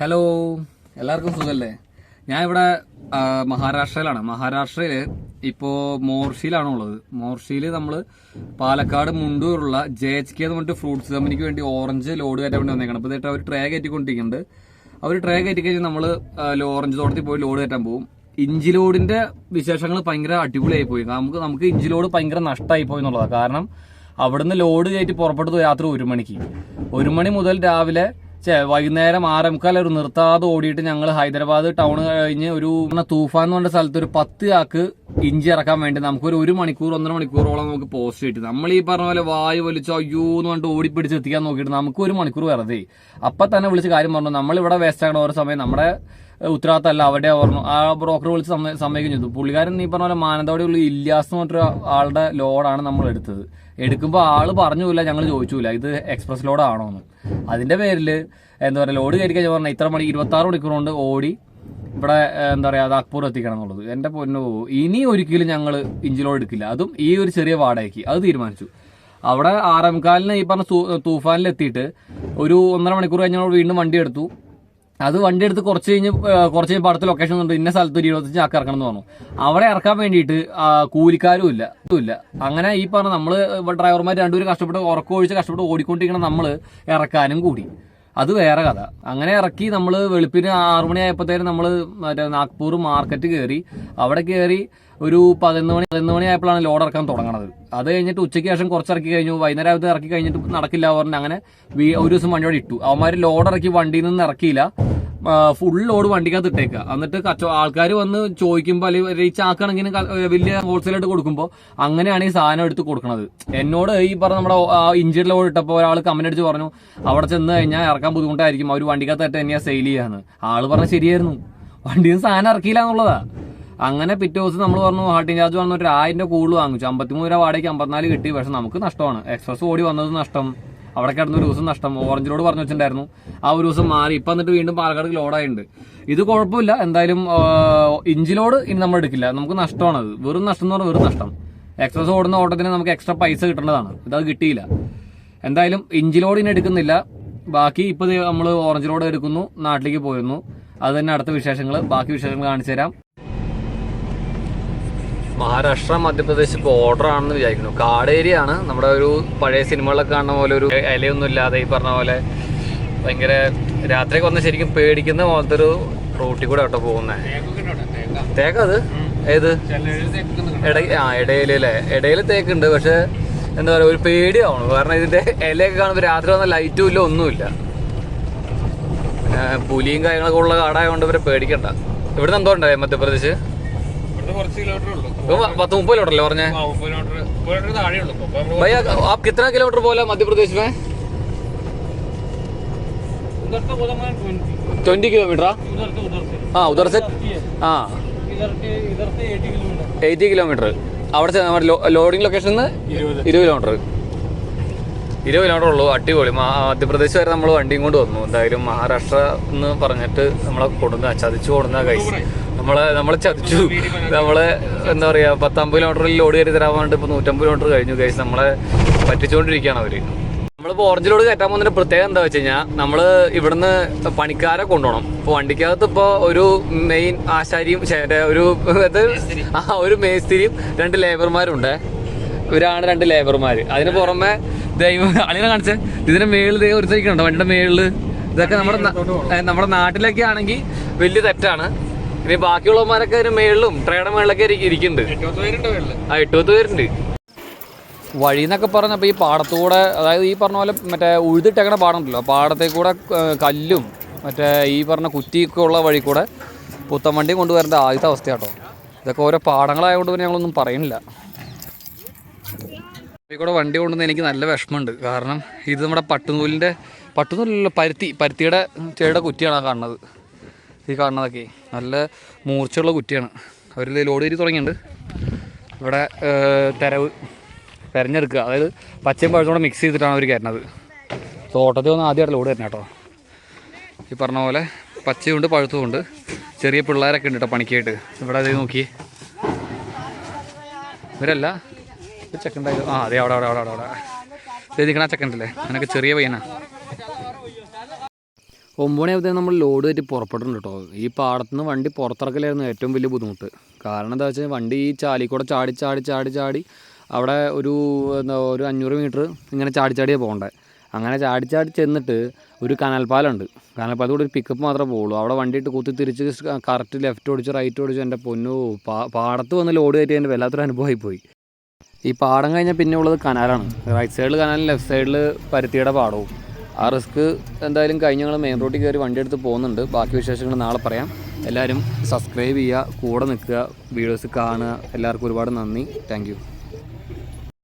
Hello എല്ലാവർക്കും സുഖല്ലേ? ഞാൻ ഇവിടെ മഹാരാഷ്ട്രയിലാണ്. മഹാരാഷ്ട്രയിൽ ഇപ്പോൾ മോർഷിയിലാണ് ഉള്ളത്. മോർഷിയിൽ നമ്മൾ പാലക്കാട് മുണ്ടൂരുള്ള ജെ എച്ച് കെ എന്ന് പറഞ്ഞിട്ട് ഫ്രൂട്ട്സ് കമ്പനിക്ക് വേണ്ടി ഓറഞ്ച് ലോഡ് കയറ്റാൻ വേണ്ടി വന്നേക്കണം. അപ്പോൾ അവർ ട്രേ കയറ്റിക്കൊണ്ടിരിക്കുന്നുണ്ട് അവർ ട്രേ കയറ്റി കഴിഞ്ഞാൽ നമ്മൾ ലോ- ഓറഞ്ച് തോട്ടത്തിൽ പോയി ലോഡ് കയറ്റാൻ പോകും ഇഞ്ചി ലോഡിന്റെ വിശേഷങ്ങൾ ഭയങ്കര അടിപൊളിയായി പോയി നമുക്ക് നമുക്ക് ഇഞ്ചി ലോഡ് ഭയങ്കര നഷ്ടമായി പോയി എന്നുള്ളതാണ് കാരണം അവിടുന്ന് ലോഡ് കയറ്റി പുറപ്പെട്ടത് രാത്രി ഒരു മണിക്ക്. ഒരു മണി മുതൽ രാവിലെ വൈകുന്നേരം ആറേമുക്കാൽ ഒരു നിർത്താതെ ഓടിയിട്ട് ഞങ്ങൾ ഹൈദരാബാദ് ടൗൺ കഴിഞ്ഞ് ഒരു തൂഫാൻ എന്ന് പറഞ്ഞ സ്ഥലത്ത് ഒരു പത്ത് ആക്ക് ഇഞ്ചി ഇറക്കാൻ വേണ്ടി നമുക്കൊരു ഒരു മണിക്കൂർ ഒന്നര മണിക്കൂറോളം നമുക്ക് പോസ്റ്റ് കിട്ടി. നമ്മൾ ഈ പറഞ്ഞ പോലെ വായു വലിച്ചോ അയ്യോ എന്ന് പറഞ്ഞിട്ട് ഓടിപ്പിടിച്ച് എത്തിക്കാൻ നോക്കിയിട്ട് നമുക്ക് ഒരു മണിക്കൂർ വെറുതെ. അപ്പൊ തന്നെ വിളിച്ച് കാര്യം പറഞ്ഞു നമ്മൾ ഇവിടെ വേസ്റ്റ് ആകണ ഓരോ സമയം നമ്മുടെ ഉത്തരവാദിത്തമല്ല. അവിടെ പറഞ്ഞു ആ ബ്രോക്കർ വിളിച്ച് സമ്മ- സമ്മതിക്കും ചെയ്തു. പുള്ളിക്കാരൻ നീ പറഞ്ഞ പോലെ മാനന്തവാടിയുള്ള ഇല്ലാസ് എന്ന് പറഞ്ഞൊരു ആളുടെ ലോഡാണ് നമ്മൾ എടുത്തത്. എടുക്കുമ്പോൾ ആൾ പറഞ്ഞില്ല ഞങ്ങൾ ചോദിച്ചില്ല ഇത് എക്സ്പ്രസ് ലോഡാണോ എന്ന്. അതിന്റെ പേരിൽ എന്താ പറയുക ലോഡ് കയറി കഴിഞ്ഞാൽ പറഞ്ഞാൽ ഇത്ര മണി ഇരുപത്തി ആറ് മണിക്കൂർ കൊണ്ട് ഓടി ഇവിടെ എന്താ പറയുക നാഗ്പൂർ എത്തിക്കണം എന്നുള്ളത്. എന്റെ പൊന്നു ഇനി ഒരിക്കലും ഞങ്ങൾ ഇഞ്ചി ലോഡ് എടുക്കില്ല. അതും ഈ ഒരു ചെറിയ വാടകയ്ക്ക്. അത് തീരുമാനിച്ചു. അവിടെ ആറേമുക്കാലിന് ഈ പറഞ്ഞ തൂഫാനിൽ എത്തിയിട്ട് ഒരു ഒന്നര മണിക്കൂർ കഴിഞ്ഞ് വീണ്ടും വണ്ടി എടുത്തു. അത് വണ്ടി എടുത്ത് കുറച്ച് കഴിഞ്ഞ് കുറച്ച് കഴിഞ്ഞ് അടുത്ത ലൊക്കേഷൻ ഉണ്ട് ഇന്ന സ്ഥലത്ത് ഒരു ഇരുപത്തഞ്ച് ചാക്ക് ഇറക്കണം എന്ന് പറഞ്ഞു. അവിടെ ഇറക്കാൻ വേണ്ടിയിട്ട് കൂലിക്കാരും ഇല്ല. ഇല്ല. അങ്ങനെ ഈ പറഞ്ഞ നമ്മൾ ഡ്രൈവർമാർ രണ്ടുപേരും കഷ്ടപ്പെട്ട് ഉറക്കമൊഴിച്ച് കഷ്ടപ്പെട്ട് ഓടിക്കൊണ്ടിരിക്കണം നമ്മൾ ഇറക്കാനും കൂടി. അത് വേറെ കഥ. അങ്ങനെ ഇറക്കി നമ്മൾ വെളുപ്പിന് ആറു മണി ആയപ്പോഴത്തേനും നമ്മൾ മറ്റേ നാഗ്പൂർ മാർക്കറ്റ് കയറി അവിടെ കയറി ഒരു പതിനൊന്ന് മണി പതിനൊന്ന് മണി ആയപ്പോഴാണ് ലോഡ് ഇറക്കാൻ തുടങ്ങണത്. അത് കഴിഞ്ഞിട്ട് ഉച്ചയ്ക്ക് ശേഷം കുറച്ച് ഇറക്കി കഴിഞ്ഞു. വൈകുന്നേരം അത് ഇറക്കി കഴിഞ്ഞിട്ട് നടക്കില്ല പറഞ്ഞ് അങ്ങനെ ഒരു ദിവസം വണ്ടിയോടെ ഇട്ടു. അവന്മാർ ലോഡ് ഇറക്കി വണ്ടിയിൽ നിന്ന് ഇറക്കിയില്ല. ഫുൾ ലോഡ് വണ്ടിക്കകത്ത് ഇട്ടേക്കുക എന്നിട്ട് കച്ചവ ആൾക്കാർ വന്ന് ചോദിക്കുമ്പോൾ അല്ലെങ്കിൽ ഈ ചാക്കാണെങ്കിലും വലിയ ഹോൾസെയിലായിട്ട് കൊടുക്കുമ്പോൾ അങ്ങനെയാണ് ഈ സാധനം എടുത്ത് കൊടുക്കുന്നത് എന്നോട് ഈ പറഞ്ഞ നമ്മുടെ ഇഞ്ചിയുടെ ലോഡ് ഇട്ടപ്പോൾ ഒരാൾ കമന്റ് അടിച്ച് പറഞ്ഞു അവിടെ ചെന്ന് കഴിഞ്ഞാൽ ഇറക്കാൻ ബുദ്ധിമുട്ടായിരിക്കും. അവർ വണ്ടിക്കകത്ത് തന്നെയാണ് സെയിൽ ചെയ്യാന്ന്. ആൾ പറഞ്ഞ ശരിയായിരുന്നു. വണ്ടിയിൽ നിന്ന് സാധനം ഇറക്കിയില്ല എന്നുള്ളതാ. അങ്ങനെ പിറ്റേ ദിവസം നമ്മൾ പറഞ്ഞു ഹാട്ടിങ് ചാർജ് വന്നിട്ട് ഒരു ആയിരം കൂടുതൽ വാങ്ങിച്ചു. അമ്പത്തിമൂന്ന് രൂപ വാടകയ്ക്ക് അമ്പത്തിനാല് കിട്ടി. പക്ഷെ നമുക്ക് നഷ്ടമാണ്. എക്സ്പ്രസ് ഓടി വന്നത് നഷ്ടം. അവിടെ കിടന്ന ഒരു ദിവസം നഷ്ടം. ഓറഞ്ച് റോഡ് പറഞ്ഞു വെച്ചിട്ടുണ്ടായിരുന്നു. ആ ഒരു ദിവസം മാറി. ഇപ്പൊ എന്നിട്ട് വീണ്ടും പാലക്കാട് ലോഡായിട്ടുണ്ട് ഇത് കുഴപ്പമില്ല. എന്തായാലും ഇഞ്ചിലോട് ഇനി നമ്മൾ എടുക്കില്ല. നമുക്ക് നഷ്ടമാണ് അത്. വെറും നഷ്ടം എന്ന് പറഞ്ഞാൽ വെറും നഷ്ടം. എക്സ്പ്രസ് ഓടുന്ന ഓട്ടത്തിന് നമുക്ക് എക്സ്ട്രാ പൈസ കിട്ടേണ്ടതാണ്. ഇതത് കിട്ടിയില്ല. എന്തായാലും ഇഞ്ചി ലോഡ് ഇനി എടുക്കുന്നില്ല. ബാക്കി ഇപ്പൊ നമ്മൾ ഓറഞ്ച് റോഡ് എടുക്കുന്നു. നാട്ടിലേക്ക് പോയിരുന്നു. അത് തന്നെ അടുത്ത വിശേഷങ്ങൾ ബാക്കി വിശേഷങ്ങൾ കാണിച്ചു തരാം മഹാരാഷ്ട്ര മധ്യപ്രദേശ് ബോർഡർ ആണെന്ന് വിചാരിക്കുന്നു. കാട് ഏരിയ ആണ്. നമ്മുടെ ഒരു പഴയ സിനിമകളിലൊക്കെ കാണുന്ന പോലെ ഒരു ഇലയൊന്നും ഇല്ലാതെ ഈ പറഞ്ഞ പോലെ ഭയങ്കര രാത്രിയൊക്കെ വന്ന് ശരിക്കും പേടിക്കുന്ന പോലത്തെ ഒരു റൂട്ടിൽ കൂടെ കേട്ടോ പോകുന്നത് തേക്ക് അത്? ഏത്? ആ ഇടയിൽ അല്ലേ? ഇടയിൽ തേക്കുണ്ട് പക്ഷെ എന്താ പറയുക ഒരു പേടിയാവണം. കാരണം ഇതിന്റെ ഇലയൊക്കെ കാണുമ്പോൾ രാത്രി വന്ന ലൈറ്റും ഇല്ല ഒന്നുമില്ല. പുലിയും കാര്യങ്ങളൊക്കെ ഉള്ള കാടായതുകൊണ്ട് ഇവരെ പേടിക്കണ്ട. ഇവിടുന്ന് എന്തോ ഉണ്ടായി മധ്യപ്രദേശ്? ഇവിടുന്ന് കുറച്ച് കിലോമീറ്റർ ഉള്ളൂ ഇപ്പൊ പ- പത്ത് മുപ്പത് കിലോമീറ്റർ പറഞ്ഞേ ആ, മുപ്പത് കിലോമീറ്റർ മുപ്പത് കിലോമീറ്റർ താഴെ ഉള്ളൂ ഇപ്പൊ നമ്മള് भैया आप कितना किलोमीटर बोला मध्य प्रदेश में उधर से बोला मैं 20 ट्वेंटी किलोमीटर उधर से उधर से हाँ उधर से 80 है हाँ इधर के इधर से 80 किलोमीटर എയ്റ്റി കിലോമീറ്റർ അവിടെ ലോഡിംഗ് ലൊക്കേഷൻ ഇരുപത് ഇരുപത് കിലോമീറ്റർ ഇരുപത് കിലോമീറ്റർ ഉള്ളൂ അടിപൊളി മ- മധ്യപ്രദേശ് വരെ നമ്മൾ വണ്ടിയും കൊണ്ട് വന്നു എന്തായാലും മഹാരാഷ്ട്ര എന്ന് പറഞ്ഞിട്ട് നമ്മളെ കൊടുന്ന ചതിച്ചു കൊടുന്ന കൈസ് നമ്മളെ നമ്മളെ ചതിച്ചു. നമ്മളെ എന്താ പറയാ പത്തമ്പത് കിലോമീറ്ററിൽ ലോഡ് കയറി തരാൻ വേണ്ടി ഇപ്പൊ നൂറ്റമ്പത് കിലോമീറ്റർ കഴിഞ്ഞു കൈസ് നമ്മളെ പറ്റിച്ചുകൊണ്ടിരിക്കുകയാണ് അവർ നമ്മളിപ്പോൾ ഓറഞ്ച് ലോഡ് കയറ്റാൻ പോകുന്നതിന്റെ പ്രത്യേകത എന്താ വെച്ച് കഴിഞ്ഞാൽ നമ്മൾ ഇവിടുന്ന് പണിക്കാരെ കൊണ്ടുപോകണം. ഇപ്പൊ വണ്ടിക്കകത്ത് ഇപ്പോൾ ഒരു മെയിൻ ആശാരിയും ഒരു ആ ഒരു മേസ്തിരിയും രണ്ട് ലേബർമാരുണ്ട് ഇവരാണ് രണ്ട് ലേബർമാര് അതിന് പുറമെ ദൈവം അളിനെ കാണിച്ചേ. ഇതിന്റെ മേളിൽ ദൈവം ഒരു സൈക്കുണ്ടോ വണ്ടിയുടെ മേളിൽ ഇതൊക്കെ നമ്മുടെ നമ്മുടെ നാട്ടിലൊക്കെ ആണെങ്കിൽ വലിയ തെറ്റാണ്. ഇനി ബാക്കിയുള്ളവന്മാരൊക്കെ അതിന് മേളിലും ട്രേയുടെ മേളിലൊക്കെ ഇരിക്ക- ഇരിക്കുന്നുണ്ട്. ആ എട്ടുപത്ത് പേരുണ്ട് വഴി എന്നൊക്കെ പറഞ്ഞപ്പോൾ ഈ പാടത്തുകൂടെ അതായത് ഈ പറഞ്ഞ പോലെ മറ്റേ ഉഴുതിട്ടേക്കണ പാടമുണ്ടല്ലോ. പാടത്തെ കൂടെ കല്ലും മറ്റേ ഈ പറഞ്ഞ കുറ്റിയൊക്കെ ഉള്ള വഴി കൂടെ പുത്തൻ വണ്ടി കൊണ്ടുവരേണ്ട ആദ്യത്തെ അവസ്ഥയാട്ടോ. ഇതൊക്കെ ഓരോ പാടങ്ങളായതുകൊണ്ട് പിന്നെ ഞങ്ങളൊന്നും പറയുന്നില്ല. കൂടെ വണ്ടി കൊണ്ടുവന്ന് എനിക്ക് നല്ല വിഷമമുണ്ട്. കാരണം ഇത് നമ്മുടെ പട്ടുനൂലിന്റെ പട്ടുനൂലല്ലോ പരുത്തി പരുത്തിയുടെ ചെടിയുടെ കുറ്റിയാണ് കാണുന്നത്. ഈ കാണുന്നതൊക്കെ. നല്ല മൂർച്ചയുള്ള കുറ്റിയാണ്. അവർ ലോഡ് കയറി തുടങ്ങിയിട്ടുണ്ട്. ഇവിടെ തെരവ് തെരഞ്ഞെടുക്കുക. അതായത് പച്ചയും പഴത്തോടെ മിക്സ് ചെയ്തിട്ടാണ് അവർ കയറുന്നത്. തോട്ടത്തിൽ ഒന്ന് ആദ്യമായിട്ട് ലോഡ് തരണം കേട്ടോ. ഈ പറഞ്ഞ പോലെ പച്ചയുണ്ട് പഴുത്തുമുണ്ട് ചെറിയ പിള്ളേരൊക്കെ ഉണ്ട് കേട്ടോ പണിക്കായിട്ട്. ഇവിടെ അതേ നോക്കി. ഇവരല്ല. ഒരു ആ അതെ അവിടെ അവിടെ അവിടെ അവിടെ അവിടെ. നിൽക്കണ ചെക്കണ്ടല്ലേ അതിനൊക്കെ ചെറിയ പയ്യനാ. ഒമ്പത് മണിയാകുമ്പോഴത്തേക്കും നമ്മൾ ലോഡ് കയറ്റി പുറപ്പെട്ടിട്ടുണ്ട് കേട്ടോ ഈ പാടത്തുനിന്ന് വണ്ടി പുറത്തിറക്കലായിരുന്നു ഏറ്റവും വലിയ ബുദ്ധിമുട്ട്. കാരണം എന്താ വെച്ചാൽ വണ്ടി ഈ ചാലിക്കൂടെ ചാടി ചാടി ചാടി ചാടി അവിടെ ഒരു എന്താ ഒരു അഞ്ഞൂറ് മീറ്റർ ഇങ്ങനെ ചാടി ചാടിയാണ് പോകേണ്ടത് അങ്ങനെ ചാടി ചാടി ചെന്നിട്ട് ഒരു കനൽപ്പാലുണ്ട് കനൽപ്പാലത്തിൽ കൂടെ ഒരു പിക്കപ്പ് മാത്രമേ പോകുള്ളൂ അവിടെ വണ്ടി ഇട്ട് കുത്തി തിരിച്ച് കറക്റ്റ് ലെഫ്റ്റ് ഓടിച്ച് റൈറ്റ് ഓടിച്ച് എന്റെ പൊന്നു പാടത്ത് വന്ന് ലോഡ് കയറ്റി എന്റെ വല്ലാത്തൊരു അനുഭവമായി പോയി. ഈ പാടം കഴിഞ്ഞാൽ പിന്നെ ഉള്ളത് കനാലാണ് റൈറ്റ് സൈഡിൽ കനാലും ലെഫ്റ്റ് സൈഡിൽ പരുത്തിയുടെ പാടവും. ആ റിസ്ക് എന്തായാലും കഴിഞ്ഞ് ഞങ്ങൾ മെയിൻ റോഡിൽ കയറി വണ്ടി എടുത്ത് പോകുന്നുണ്ട്. ബാക്കി വിശേഷങ്ങൾ നാളെ പറയാം. എല്ലാവരും സബ്സ്ക്രൈബ് ചെയ്യുക കൂടെ നിൽക്കുക വീഡിയോസ് കാണുക. എല്ലാവർക്കും ഒരുപാട് നന്ദി. താങ്ക്